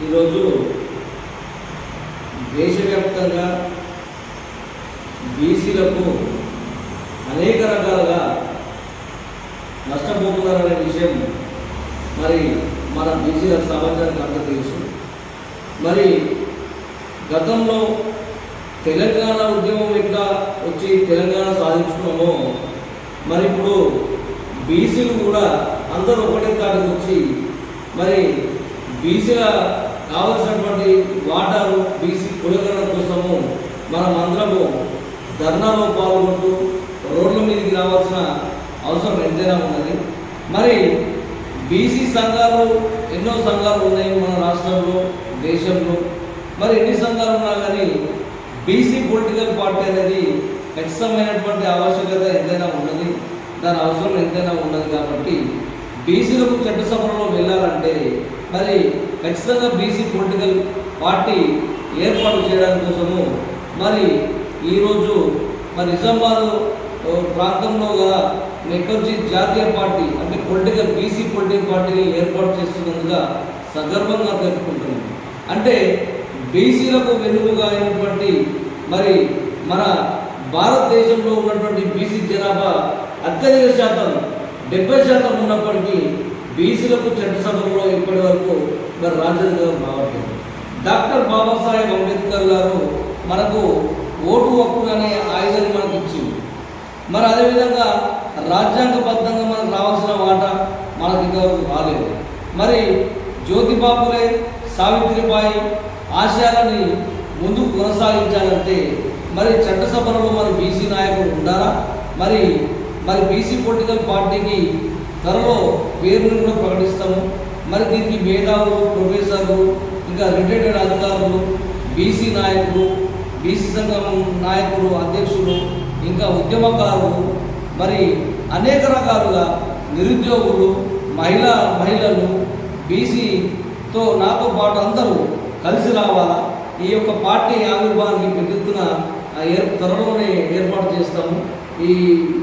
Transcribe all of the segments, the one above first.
ఈరోజు దేశవ్యాప్తంగా బీసీలకు అనేక రకాలుగా నష్టపోతున్నారనే విషయం మరి మన బీసీల సమాజానికి అంతా తెలుసు. మరి గతంలో తెలంగాణ ఉద్యమం ఎట్లా వచ్చి తెలంగాణ సాధించుకున్నామో మరి ఇప్పుడు బీసీలు కూడా అందరూ ఒకటే తాటికి వచ్చి మరి బీసీల కావలసినటువంటి వాటాలు బీసీ కులగరణ కోసము మనం అందరము ధర్నాలో పాల్గొంటూ రోడ్ల మీదకి రావాల్సిన అవసరం ఎంతైనా ఉన్నది. మరి బీసీ సంఘాలు ఎన్నో సంఘాలు ఉన్నాయి మన రాష్ట్రంలో దేశంలో. మరి ఎన్ని సంఘాలు ఉన్నా కానీ బీసీ పొలిటికల్ పార్టీ అనేది ఖచ్చితమైనటువంటి ఆవశ్యకత ఎంతైనా ఉన్నది. దాని అవసరం ఎంతైనా ఉన్నది కాబట్టి బీసీలకు చట్టసభలో వెళ్ళాలంటే మరి ఖచ్చితంగా బీసీ పొలిటికల్ పార్టీ ఏర్పాటు చేయడం కోసము మరి ఈరోజు మరి నిజామాబాద్ ప్రాంతంలో గల నెక్కొచ్చి జాతీయ పార్టీ అంటే పొలిటికల్ బీసీ పొలిటికల్ పార్టీని ఏర్పాటు చేస్తున్నందుగా సగర్వంగా తెలుపుకుంటున్నాను. అంటే బీసీలకు వెనుకగా అయినటువంటి మరి మన భారతదేశంలో ఉన్నటువంటి బీసీ జనాభా అత్యధిక శాతం డెబ్బై శాతం ఉన్నప్పటికీ బీసీలకు చట్టసభలో ఇప్పటి వరకు మరి రాజ్యాంగం రావట్లేదు డాక్టర్ బాబాసాహెబ్ అంబేద్కర్ గారు మనకు ఓటు హక్కు అనే ఆయుధాన్ని మనకు ఇచ్చింది మరి అదేవిధంగా రాజ్యాంగబద్ధంగా మనకు రావాల్సిన వాట మనకి ఇంతవరకు రాలేదు. మరి జ్యోతిబాపులే సావిత్రిబాయి ఆశయాలని ముందుకు కొనసాగించాలంటే మరి చట్టసభలో మరి బీసీ నాయకులు ఉండాలా? మరి మరి బీసీ పొలిటికల్ పార్టీకి త్వరలో పేరును కూడా ప్రకటిస్తాము. మరి దీనికి మేధావులు ప్రొఫెసర్లు ఇంకా రిటైర్డ్ అధికారులు బీసీ నాయకులు బీసీ సంఘం నాయకులు అధ్యక్షులు ఇంకా ఉద్యమకారులు మరి అనేక రకాలుగా నిరుద్యోగులు మహిళా మహిళలు బీసీతో నాతో పాటు అందరూ కలిసి రావాలా? ఈ యొక్క పార్టీ ఆవిర్భావానికి పెద్ద ఎత్తున ఏర్ త్వరలోనే ఏర్పాటు చేస్తాము. ఈ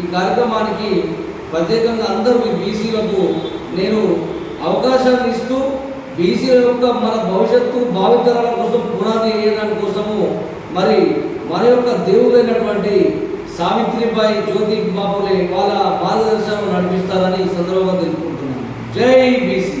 ఈ కార్యక్రమానికి ప్రత్యేకంగా అందరూ బీసీలకు నేను అవకాశాన్ని ఇస్తూ బీసీల యొక్క మన భవిష్యత్తు భావితరాల కోసం పునాది వేయడానికి కోసము మరి మన యొక్క దేవుడైనటువంటి సావిత్రిబాయి జ్యోతి బాపులే వాళ్ళ మార్గదర్శనం నడిపిస్తారని ఈ సందర్భంగా తెలుపుకుంటున్నాను. జై బీసీ!